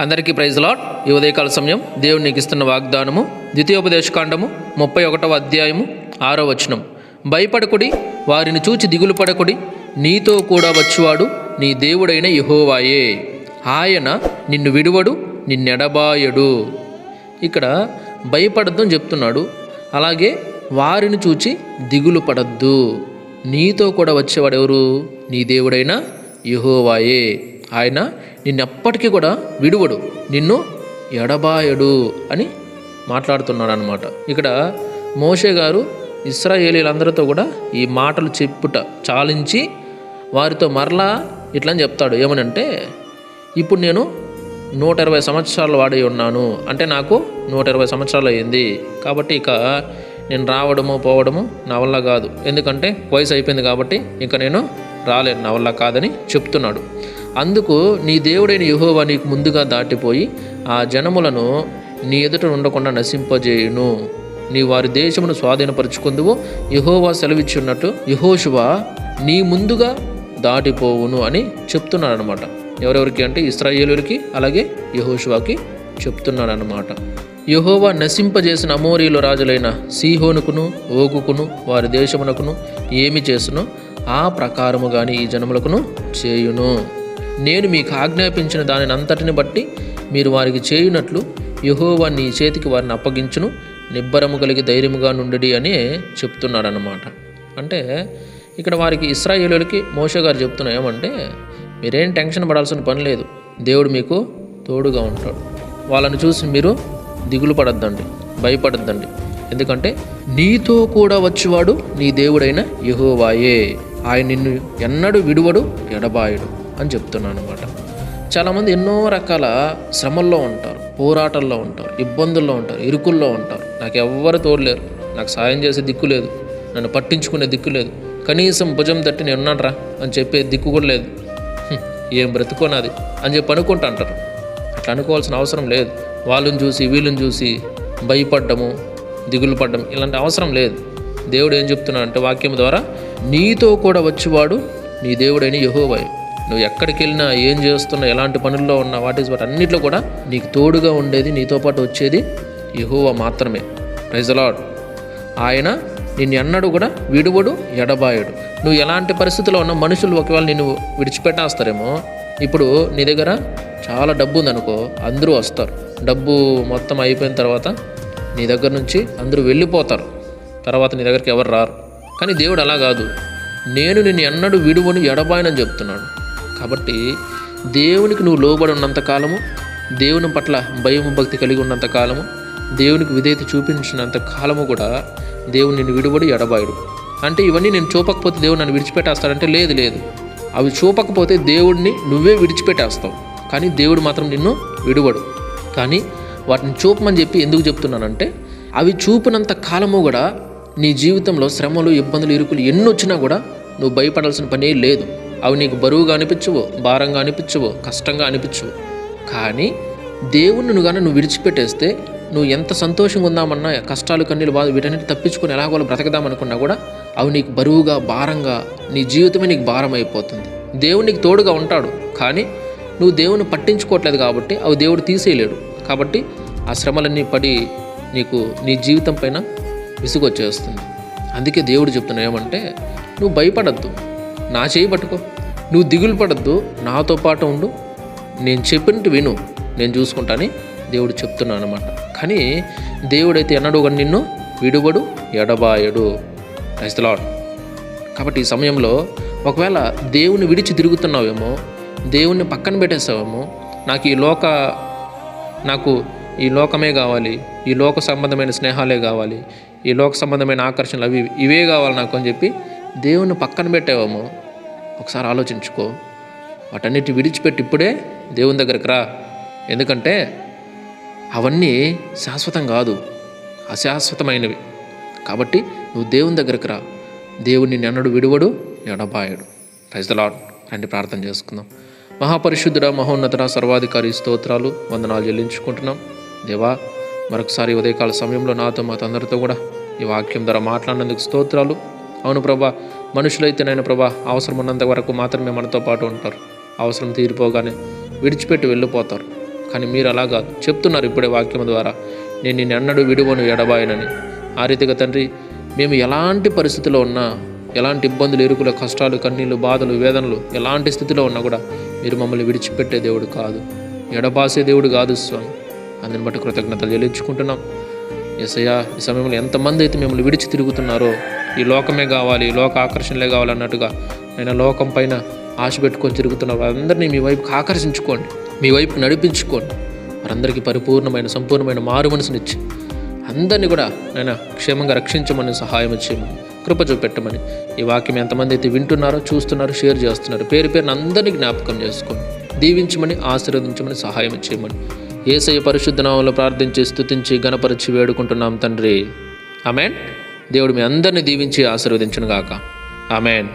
అందరికీ praise lot ఈ ఉదయకాల సమయం దేవుడు నీకు ఇస్తున్న వాగ్దానము ద్వితీయోపదేశకాండము ముప్పై ఒకటవ అధ్యాయము ఆరో వచనం. భయపడకుడి వారిని చూచి దిగులు పడకుడి నీతో కూడా వచ్చువాడు నీ దేవుడైన యహోవాయే. ఆయన నిన్ను విడువడు నిన్నెడబాయడు. ఇక్కడ భయపడద్దు అని చెప్తున్నాడు. అలాగే వారిని చూచి దిగులు పడద్దు. నీతో కూడా వచ్చేవాడు ఎవరు? నీ దేవుడైన యహోవాయే. ఆయన నిన్నెప్పటికీ కూడా విడువడు నిన్ను ఎడబాయడు అని మాట్లాడుతున్నాడు అనమాట ఇక్కడ మోషే గారు ఇస్రాయేలీలందరితో కూడా ఈ మాటలు చెప్పుట చాలించి వారితో మరలా ఇట్లా అని చెప్తాడు. ఏమనంటే ఇప్పుడు నేను నూట ఇరవై సంవత్సరాలు వాడి ఉన్నాను. అంటే నాకు నూట ఇరవై సంవత్సరాలు అయింది. కాబట్టి ఇక నేను రావడము పోవడము నా వల్ల కాదు. ఎందుకంటే వయసు అయిపోయింది కాబట్టి ఇంకా నేను రాలేను. నా వల్ల కాదని చెప్తున్నాడు. అందుకు నీ దేవుడైన యహోవా నీకు ముందుగా దాటిపోయి ఆ జనములను నీ ఎదుట ఉండకుండా నశింపజేయును. నీ వారి దేశమును స్వాధీనపరుచుకుందువు. యహోవా సెలవిచ్చున్నట్టు యహోశువ నీ ముందుగా దాటిపోవును అని చెప్తున్నాడు అనమాట ఎవరెవరికి అంటే ఇస్రాయేలులకి అలాగే యహోషువాకి చెప్తున్నాడు అనమాట యహోవా నశింపజేసిన అమోరీలు రాజులైన సీహోనుకును ఓగుకును వారి దేశమునకును ఏమి చేసునో ఆ ప్రకారము గాని ఈ జనములకును చేయును. నేను మీకు ఆజ్ఞాపించిన దానిని అంతటిని బట్టి మీరు వారికి చేయునట్లు యహోవా నీ చేతికి వారిని అప్పగించును. నిబ్బరము కలిగి ధైర్యముగా నుండి అని చెప్తున్నాడనమాట అంటే ఇక్కడ వారికి ఇస్రాయేలులకి మోషే గారు చెప్తున్నా ఏమంటే మీరేం టెన్షన్ పడాల్సిన పని లేదు. దేవుడు మీకు తోడుగా ఉంటాడు. వాళ్ళని చూసి మీరు దిగులు పడద్దండి భయపడద్దండి. ఎందుకంటే నీతో కూడా వచ్చేవాడు నీ దేవుడైన యహోవాయే. ఆయన నిన్ను ఎన్నడూ విడువడు ఎడబాయుడు. అని చెప్తున్నాను అనమాట చాలామంది ఎన్నో రకాల శ్రమల్లో ఉంటారు పోరాటంలో ఉంటారు ఇబ్బందుల్లో ఉంటారు ఇరుకుల్లో ఉంటారు. నాకు ఎవ్వరు తోడలేరు నాకు సాయం చేసే దిక్కు లేదు. నన్ను పట్టించుకునే దిక్కు లేదు. కనీసం భుజం తట్టి నేను ఉన్నానరా అని చెప్పే దిక్కు కూడా లేదు. ఏం బ్రతుకోనాది అని చెప్పి అనుకుంటా అంటారు అట్లా అనుకోవాల్సిన అవసరం లేదు. వాళ్ళని చూసి వీళ్ళని చూసి భయపడ్డము దిగులు పడ్డం ఇలాంటి అవసరం లేదు. దేవుడు ఏం చెప్తున్నాడు అంటే వాక్యం ద్వారా నీతో కూడా వచ్చేవాడు నీ దేవుడైన యహోవాయు. నువ్వు ఎక్కడికి వెళ్ళినా ఏం చేస్తున్నా ఎలాంటి పనుల్లో ఉన్నా వాటి వాటి అన్నిట్లో కూడా నీకు తోడుగా ఉండేది నీతో పాటు వచ్చేది యహోవా మాత్రమే. ప్రైజలాడ్ ఆయన నిన్ను ఎన్నడూ కూడా విడువడు ఎడబాయడు. నువ్వు ఎలాంటి పరిస్థితిలో ఉన్నా మనుషులు ఒకవేళ నిన్ను విడిచిపెట్టేస్తారేమో ఇప్పుడు నీ దగ్గర చాలా డబ్బు ఉందనుకో అందరూ వస్తారు. డబ్బు మొత్తం అయిపోయిన తర్వాత నీ దగ్గర నుంచి అందరూ వెళ్ళిపోతారు. తర్వాత నీ దగ్గరికి ఎవరు రారు. కానీ దేవుడు అలా కాదు. నేను నిన్ను ఎన్నడూ విడువను ఎడబాయనని చెప్తున్నాడు. కాబట్టి దేవునికి నువ్వు లోబడి ఉన్నంత కాలము దేవుని పట్ల భయం భక్తి కలిగి ఉన్నంత కాలము దేవునికి విధేయత చూపించినంత కాలము కూడా దేవుడు నిన్ను విడువడు ఎడబాయుడు. అంటే ఇవన్నీ నేను చూపకపోతే దేవుడు నన్ను విడిచిపెట్టేస్తాడంటే లేదు లేదు. అవి చూపకపోతే దేవుడిని నువ్వే విడిచిపెట్టేస్తావు. కానీ దేవుడు మాత్రం నిన్ను విడువడు. కానీ వాటిని చూపమని చెప్పి ఎందుకు చెప్తున్నానంటే అవి చూపినంత కాలము కూడా నీ జీవితంలో శ్రమలు ఇబ్బందులు ఇరుకులు ఎన్ని వచ్చినా కూడా నువ్వు భయపడాల్సిన పనే లేదు. అవి నీకు బరువుగా అనిపించవు భారంగా అనిపించవు కష్టంగా అనిపించవు. కానీ దేవుణ్ణి నువ్వు కానీ నువ్వు విడిచిపెట్టేస్తే నువ్వు ఎంత సంతోషంగా ఉందామన్నా కష్టాలు కన్నీళ్ళు బాధ వీటన్నిటి తప్పించుకొని ఎలాగోలా బ్రతకదామనుకున్నా కూడా అవి నీకు బరువుగా భారంగా నీ జీవితమే నీకు భారం అయిపోతుంది. దేవుడు నీకు తోడుగా ఉంటాడు కానీ నువ్వు దేవుని పట్టించుకోవట్లేదు కాబట్టి అవి దేవుడు తీసేయలేడు. కాబట్టి ఆ శ్రమలన్నీ పడి నీకు నీ జీవితం పైన విసుగొచ్చేస్తుంది. అందుకే దేవుడు చెప్తున్నా ఏమంటే నువ్వు భయపడద్దు. నా చేయి పట్టుకో. నువ్వు దిగులు పడద్దు నాతో పాటు ఉండు. నేను చెప్పినట్టు విను నేను చూసుకుంటాని దేవుడు చెప్తున్నాను అనమాట కానీ దేవుడైతే ఎన్నడూ కానీ నిన్ను విడుబడు ఎడబాయడు. లాడ్ కాబట్టి ఈ సమయంలో ఒకవేళ దేవుని విడిచి తిరుగుతున్నావేమో దేవుణ్ణి పక్కన పెట్టేసావేమో నాకు ఈ లోక నాకు ఈ లోకమే కావాలి ఈ లోక సంబంధమైన స్నేహాలే కావాలి ఈ లోక సంబంధమైన ఆకర్షణలు అవి ఇవే కావాలి నాకు అని చెప్పి దేవుణ్ణి పక్కన పెట్టావేమో. ఒకసారి ఆలోచించుకో. వాటన్నిటి విడిచిపెట్టి ఇప్పుడే దేవుని దగ్గరికి రా. ఎందుకంటే అవన్నీ శాశ్వతం కాదు. అశాశ్వతమైనవి. కాబట్టి నువ్వు దేవుని దగ్గరికి రా. దేవుని నిన్నడు విడువడు ఎడబాయడు రైతులాడు రండి ప్రార్థన చేసుకుందాం. మహాపరిశుద్ధుడ మహోన్నతుడ సర్వాధికారి స్తోత్రాలు వందనాలు చెల్లించుకుంటున్నాం. దేవా మరొకసారి ఉదయకాల సమయంలో నాతో మా తొందరతో కూడా ఈ వాక్యం ద్వారా మాట్లాడినందుకు స్తోత్రాలు. అవును ప్రభా మనుషులైతేనైనా ప్రభా అవసరం ఉన్నంత వరకు మాత్రమే మనతో పాటు ఉంటారు. అవసరం తీరిపోగానే విడిచిపెట్టి వెళ్ళిపోతారు. కానీ మీరు అలాగా చెప్తున్నారు ఇప్పుడే వాక్యం ద్వారా. నేను నిన్ను ఎన్నడూ విడువను ఎడబాయనని. ఆ రీతిగా తండ్రి మేము ఎలాంటి పరిస్థితిలో ఉన్నా ఎలాంటి ఇబ్బందులు ఎరుకుల కష్టాలు కన్నీళ్ళు బాధలు వేదనలు ఎలాంటి స్థితిలో ఉన్నా కూడా మీరు మమ్మల్ని విడిచిపెట్టే దేవుడు కాదు. ఎడబాసే దేవుడు కాదు స్వామి. అందుని బట్టి కృతజ్ఞతలు చెల్లించుకుంటున్నాం. ఎసయ్యా ఈ సమయంలో ఎంతమంది అయితే మిమ్మల్ని విడిచి తిరుగుతున్నారో ఈ లోకమే కావాలి ఈ లోక ఆకర్షణలే కావాలన్నట్టుగా ఆయన లోకం పైన ఆశ పెట్టుకొని తిరుగుతున్న వారందరినీ మీ వైపుకి ఆకర్షించుకోండి మీ వైపు నడిపించుకోండి. వారందరికీ పరిపూర్ణమైన సంపూర్ణమైన మారు మనసునిచ్చి అందరినీ కూడా ఆయన క్షేమంగా రక్షించమని సహాయం చేయమని కృప చూపెట్టమని ఈ వాక్యం ఎంతమంది అయితే వింటున్నారో చూస్తున్నారో షేర్ చేస్తున్నారు పేరు పేరున అందరినీ జ్ఞాపకం చేసుకోండి దీవించమని ఆశీర్వదించమని సహాయం చేయమని ఏసయ్య పరిశుద్ధ నామంలో ప్రార్థించి స్థుతించి గణపరిచి వేడుకుంటున్నాం తండ్రి. ఆమెన్. దేవుడు మీ అందరిని దీవించి ఆశీర్వదించును గాక ఆమెన్.